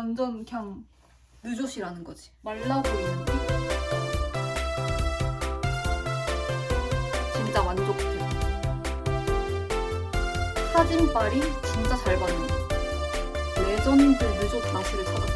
완전 그냥 느조시라는 거지. 말라 보이는 피. 진짜 만족해. 사진빨이 진짜 잘 받는 거. 레전드 느조 나시를 찾았거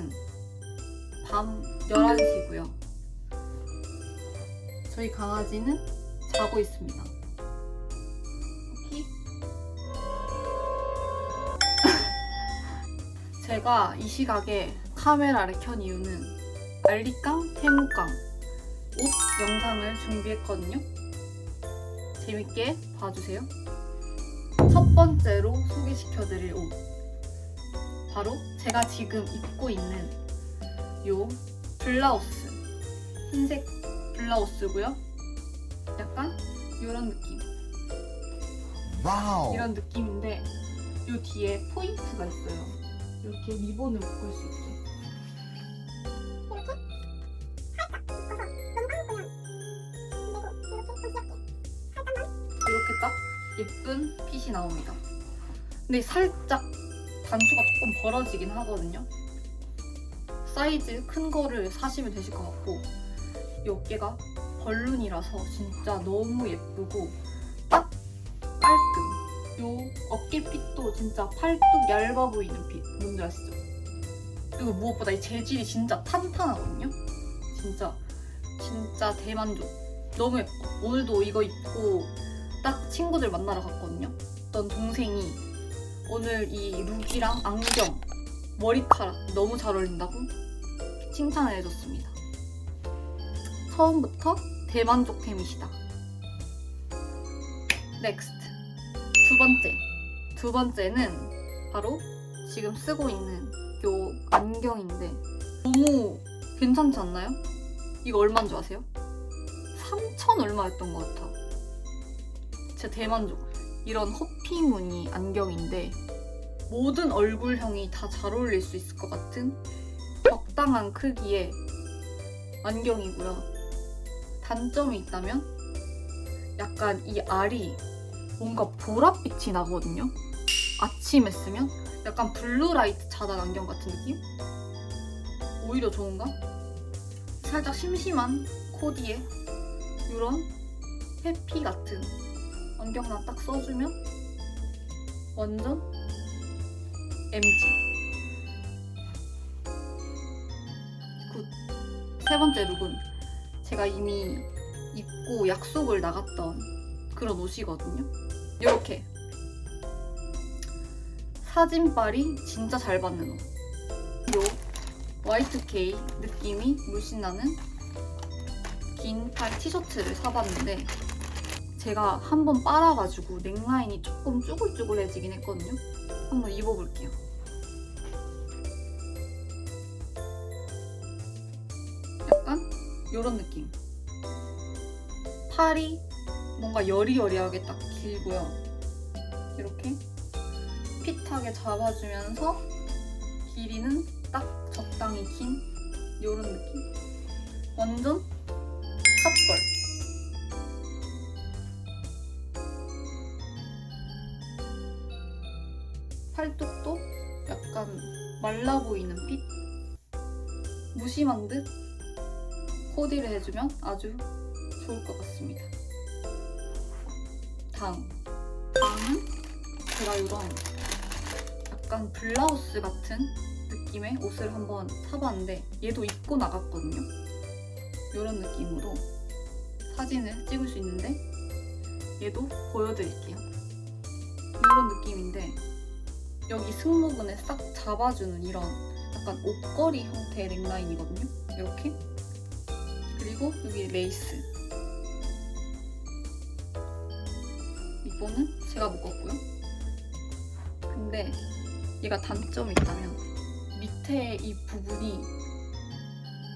시각은 밤 11시고요. 저희 강아지는 자고 있습니다. 오케이? 제가 이 시각에 카메라를 켠 이유는 알리깡, 태무깡 옷 영상을 준비했거든요. 재밌게 봐주세요. 첫 번째로 소개시켜드릴 옷. 바로 제가 지금 입고 있는 요 블라우스. 흰색 블라우스고요. 약간 이런 느낌. 와우. 이런 느낌인데 요 뒤에 포인트가 있어요. 이렇게 리본을 묶을 수 있게. 이렇게 딱 예쁜 핏이 나옵니다. 근데 살짝 단추가 조금 벌어지긴 하거든요. 사이즈 큰 거를 사시면 되실 것 같고 이 어깨가 벌룬이라서 진짜 너무 예쁘고 딱 깔끔. 요 어깨 핏도 진짜 팔뚝 얇아 보이는 핏. 뭔지 아시죠? 그리고 무엇보다 이 재질이 진짜 탄탄하거든요. 진짜 진짜 대만족. 너무 예뻐. 오늘도 이거 입고 딱 친구들 만나러 갔거든요. 어떤 동생이 오늘 이 룩이랑 안경, 머리카락 너무 잘 어울린다고 칭찬을 해줬습니다. 처음부터 대만족템이시다. 넥스트. 두 번째. 두 번째는 바로 지금 쓰고 있는 요 안경인데 너무 괜찮지 않나요? 이거 얼마인 줄 아세요? 3천 얼마였던 것 같아. 진짜 대만족. 이런 호피 무늬 안경인데 모든 얼굴형이 다 잘 어울릴 수 있을 것 같은 적당한 크기의 안경이고요. 단점이 있다면 약간 이 알이 뭔가 보랏빛이 나거든요. 아침에 쓰면 약간 블루라이트 차단 안경 같은 느낌? 오히려 좋은가? 살짝 심심한 코디에 이런 해피 같은 안경만 딱 써주면 완전 MG. 굿. 세 번째 룩은 제가 이미 입고 약속을 나갔던 그런 옷이거든요. 이렇게 사진빨이 진짜 잘 받는 옷. 요 Y2K 느낌이 물씬 나는 긴 팔 티셔츠를 사봤는데 제가 한 번 빨아가지고 넥라인이 조금 쭈글쭈글해지긴 했거든요. 한번 입어볼게요. 약간 이런 느낌. 팔이 뭔가 여리여리하게 딱 길고요. 이렇게 핏하게 잡아주면서 길이는 딱 적당히 긴 이런 느낌. 완전 탑걸. 팔뚝도 약간 말라 보이는 핏? 무심한 듯 코디를 해주면 아주 좋을 것 같습니다. 다음. 다음은 제가 이런 약간 블라우스 같은 느낌의 옷을 한번 사봤는데 얘도 입고 나갔거든요. 이런 느낌으로 사진을 찍을 수 있는데 얘도 보여드릴게요. 이런 느낌인데 여기 승모근에 싹 잡아주는 이런 약간 옷걸이 형태의 넥라인이거든요. 이렇게 그리고 여기 레이스 이거는 제가 묶었고요. 근데 얘가 단점이 있다면 밑에 이 부분이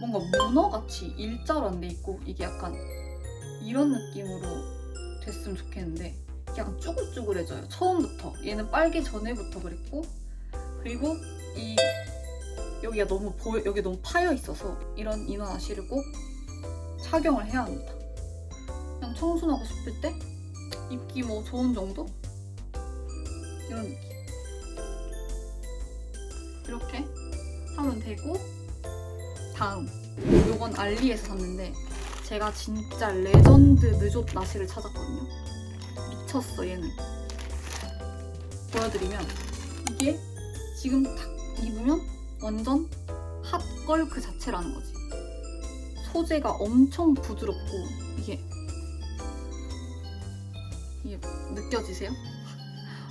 뭔가 문어같이 일자로 안 돼 있고 이게 약간 이런 느낌으로 됐으면 좋겠는데 그냥 쭈글쭈글해져요. 처음부터. 얘는 빨기 전에부터 그랬고 그리고 이 여기가 너무 보여 여기 너무 파여 있어서 이런 이너 나시를 꼭 착용을 해야 합니다. 그냥 청순하고 싶을 때 입기 뭐 좋은 정도 이런 느낌. 이렇게 하면 되고 다음 요건 알리에서 샀는데 제가 진짜 레전드 느조 나시를 찾았거든요. 미쳤어 얘는. 보여드리면 이게 지금 딱 입으면 완전 핫걸 그 자체라는 거지. 소재가 엄청 부드럽고 이게 이게 느껴지세요?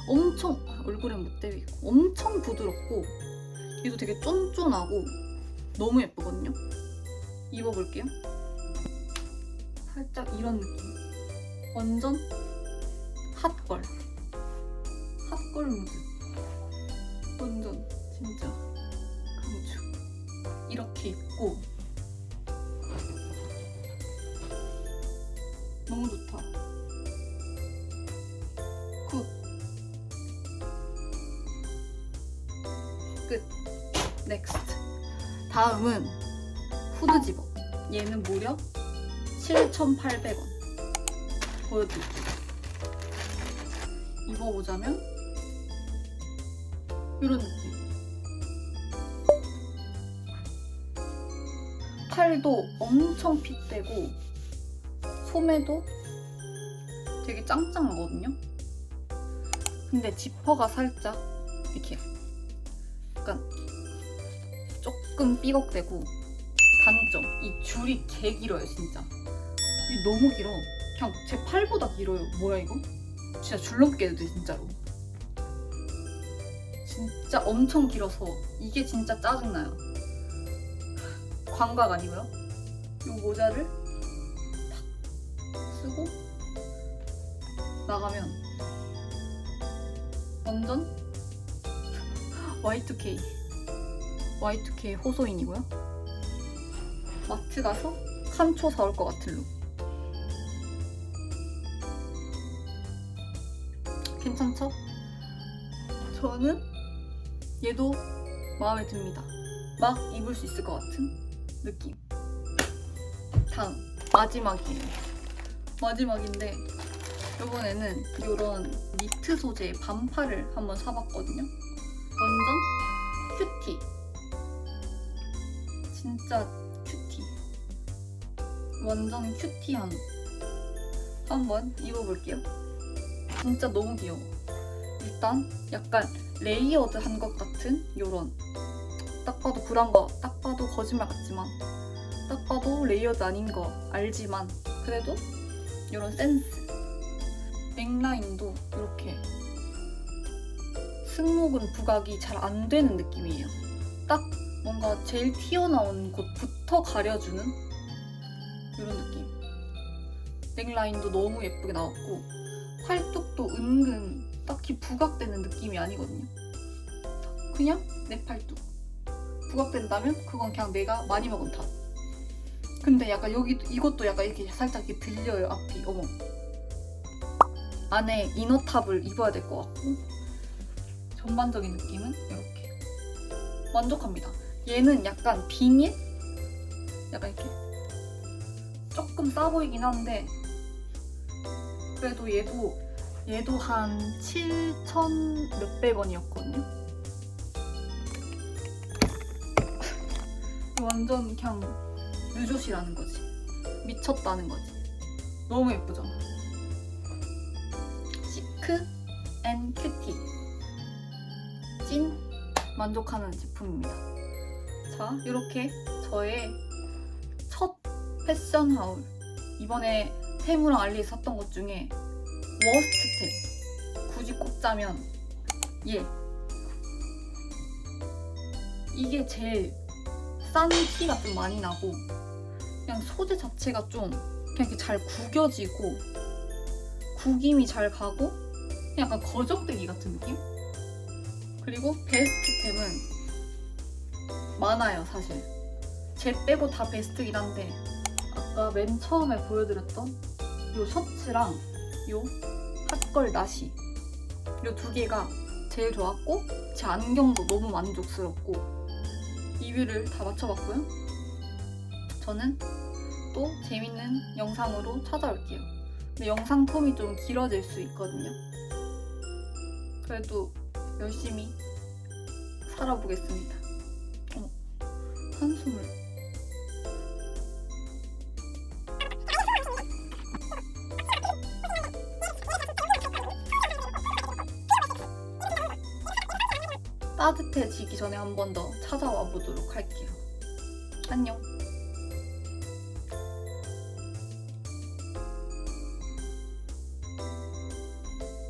엄청 얼굴엔 못 대고 엄청 부드럽고 얘도 되게 쫀쫀하고 너무 예쁘거든요. 입어볼게요. 살짝 이런 느낌. 완전 핫걸. 핫걸 무드. 완전 진짜 강추. 이렇게 입고 너무 좋다. 굿. 끝. 넥스트. 다음은 후드 집업. 얘는 무려 7,800원. 보여드릴게요. 입어보자면 이런 느낌. 팔도 엄청 핏되고 소매도 되게 짱짱하거든요. 근데 지퍼가 살짝 이렇게 약간 조금 삐걱대고 단점 이 줄이 개 길어요 진짜. 이 너무 길어. 그냥 제 팔보다 길어요. 뭐야 이거? 진짜 줄넘기 해도 돼 진짜로. 진짜 엄청 길어서 이게 진짜 짜증나요. 광각 아니고요. 이 모자를 탁 쓰고 나가면 완전 Y2K Y2K 호소인이고요. 마트 가서 칸초 사올 것 같은 룩. 괜찮죠? 저는 얘도 마음에 듭니다. 막 입을 수 있을 것 같은 느낌. 다음 마지막이에요. 마지막인데 이번에는 이런 니트 소재의 반팔을 한번 사봤거든요. 완전 큐티. 진짜 큐티. 완전 큐티한. 한번 입어볼게요. 진짜 너무 귀여워. 일단 약간 레이어드 한 것 같은 요런 딱 봐도 불안 거, 딱 봐도 거짓말 같지만 딱 봐도 레이어드 아닌 거 알지만 그래도 요런 센스 넥라인도 이렇게 승모근 부각이 잘 안 되는 느낌이에요. 딱 뭔가 제일 튀어나온 곳부터 가려주는 이런 느낌. 넥라인도 너무 예쁘게 나왔고 팔뚝도 은근 딱히 부각되는 느낌이 아니거든요. 그냥 내 팔뚝. 부각된다면 그건 그냥 내가 많이 먹은 탓. 근데 약간 여기 이것도 약간 이렇게 살짝 이렇게 들려요 앞이. 어머. 안에 이너탑을 입어야 될 것 같고 전반적인 느낌은 이렇게 만족합니다. 얘는 약간 비닐? 약간 이렇게 조금 싸 보이긴 한데 그래도 얘도 얘도 한 7천 몇백 원이었거든요. 완전 그냥 느조시라는 거지. 미쳤다는 거지. 너무 예쁘죠? 시크 앤 큐티. 찐 만족하는 제품입니다. 자, 이렇게 저의 첫 패션 하울. 이번에 테무랑 알리에 샀던 것 중에 워스트 템. 굳이 꼽자면 얘. 이게 제일 싼 티가 좀 많이 나고 그냥 소재 자체가 좀 그냥 이렇게 잘 구겨지고 구김이 잘 가고 약간 거적대기 같은 느낌? 그리고 베스트템은 많아요 사실 제 빼고 다 베스트긴 한데 아까 맨 처음에 보여드렸던 요 셔츠랑 요 핫걸 나시 이 두 개가 제일 좋았고 제 안경도 너무 만족스럽고 리뷰를 다 맞춰봤고요. 저는 또 재밌는 영상으로 찾아올게요. 근데 영상 텀이 좀 길어질 수 있거든요. 그래도 열심히 살아보겠습니다. 어, 한숨을. 따뜻해지기 전에 한 번 더 찾아와 보도록 할게요. 안녕.